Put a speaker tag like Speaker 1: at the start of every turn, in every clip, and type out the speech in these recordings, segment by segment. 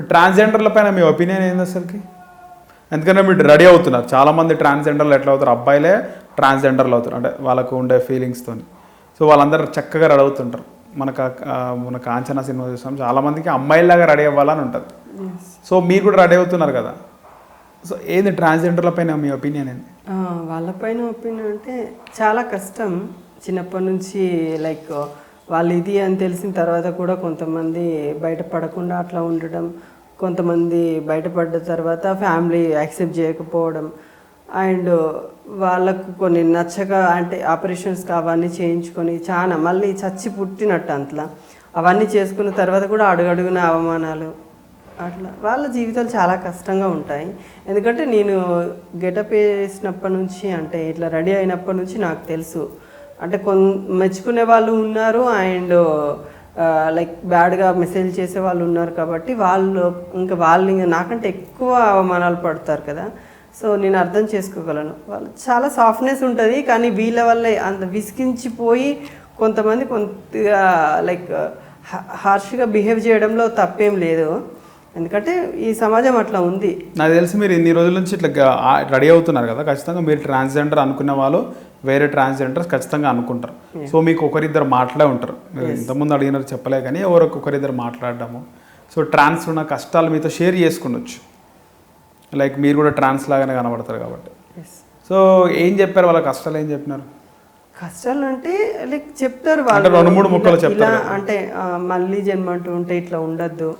Speaker 1: ట్రాన్స్జెండర్ల పైన మీ ఒపీనియన్ ఏంది అసలుకి? ఎందుకంటే మీరు రెడీ అవుతున్నారు. చాలా మంది ట్రాన్స్జెండర్లు ఎట్లా అవుతారు? అబ్బాయిలే ట్రాన్స్జెండర్లు అవుతారు. అంటే వాళ్ళకు ఉండే ఫీలింగ్స్తో సో వాళ్ళందరూ చక్కగా రెడీ అవుతుంటారు. మనకు మన కాంచనా సినిమా చూసాం చాలా మందికి అమ్మాయిలాగా రెడీ అవ్వాలని ఉంటుంది. సో మీరు కూడా రెడీ అవుతున్నారు కదా? సో ఏంది ట్రాన్స్జెండర్ల పైన మీ ఒపీనియన్ ఏంది?
Speaker 2: వాళ్ళపైన ఒపీనియన్ అంటే చాలా కష్టం. చిన్నప్పటి నుంచి లైక్ వాళ్ళు ఇది అని తెలిసిన తర్వాత కూడా కొంతమంది బయటపడకుండా అట్లా ఉండడం కొంతమంది బయటపడ్డ తర్వాత ఫ్యామిలీ యాక్సెప్ట్ చేయకపోవడం అండ్ వాళ్ళకు కొన్ని నచ్చక అంటే ఆపరేషన్స్ అవన్నీ చేయించుకొని చాలా మళ్ళీ చచ్చి పుట్టినట్టు అంతలా. అవన్నీ చేసుకున్న తర్వాత కూడా అడుగడుగున అవమానాలు అట్లా. వాళ్ళ జీవితాలు చాలా కష్టంగా ఉంటాయి. ఎందుకంటే నేను గెటప్ వేసినప్పటి నుంచి అంటే ఇట్లా రెడీ అయినప్పటి నుంచి నాకు తెలుసు. అంటే కొన్ మెచ్చుకునే వాళ్ళు ఉన్నారు అండ్ లైక్ బ్యాడ్గా మెసేజ్ చేసే వాళ్ళు ఉన్నారు కాబట్టి వాళ్ళు ఇంకా వాళ్ళు ఇంకా నాకంటే ఎక్కువ అవమానాలు పడతారు కదా. సో నేను అర్థం చేసుకోగలను. వాళ్ళు చాలా సాఫ్ట్నెస్ ఉంటుంది కానీ వీళ్ళ వల్లే అంత విసిగించిపోయి కొంతమంది కొంతగా లైక్ హార్ష్గా బిహేవ్ చేయడంలో తప్పేం లేదు. ఎందుకంటే ఈ సమాజం అట్లా ఉంది.
Speaker 1: నాకు తెలిసి మీరు ఇన్ని రోజుల నుంచి ఇట్లా రెడీ అవుతున్నారు కదా. ఖచ్చితంగా మీరు ట్రాన్స్జెండర్ అనుకునే వాళ్ళు వేరే ట్రాన్స్జెండర్స్ ఖచ్చితంగా అనుకుంటారు. సో మీకు ఒకరిద్దరు మాట్లాడే ఉంటారు. మీరు ఇంతకుముందు అడిగినారు చెప్పలే కానీ ఎవరు ఒకరిద్దరు మాట్లాడడము. సో ట్రాన్స్ ఉన్న కష్టాలు మీతో షేర్ చేసుకునొచ్చు. లైక్ మీరు కూడా ట్రాన్స్ లాగానే కనబడతారు కాబట్టి. సో ఏం చెప్పారు? వాళ్ళ కష్టాలు ఏం చెప్పినారు?
Speaker 2: కష్టాలు అంటే లైక్ చెప్తారు వాళ్ళు.
Speaker 1: రెండు మూడు ముక్కలు చెప్తారు
Speaker 2: అంటే మళ్ళీ జన్మ అంటూ ఉంటే ఇట్లా ఉండద్దు.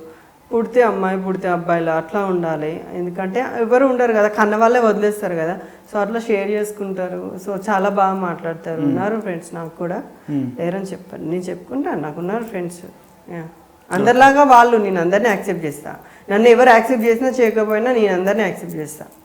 Speaker 2: పుడితే అమ్మాయి పుడితే అబ్బాయిలు? అట్లా ఉండాలి. ఎందుకంటే ఎవరు ఉండరు కదా కన్న వాళ్ళే వదిలేస్తారు కదా. సో అట్లా షేర్ చేసుకుంటారు. సో చాలా బాగా మాట్లాడతారు. ఉన్నారు ఫ్రెండ్స్ నాకు కూడా. లేరని చెప్పాను నేను చెప్పుకుంటాను. నాకు ఉన్నారు ఫ్రెండ్స్. అందరిలాగా వాళ్ళు నేను అందరినీ యాక్సెప్ట్ చేస్తా. నన్ను ఎవరు యాక్సెప్ట్ చేసినా చేయకపోయినా నేను అందరినీ యాక్సెప్ట్ చేస్తా.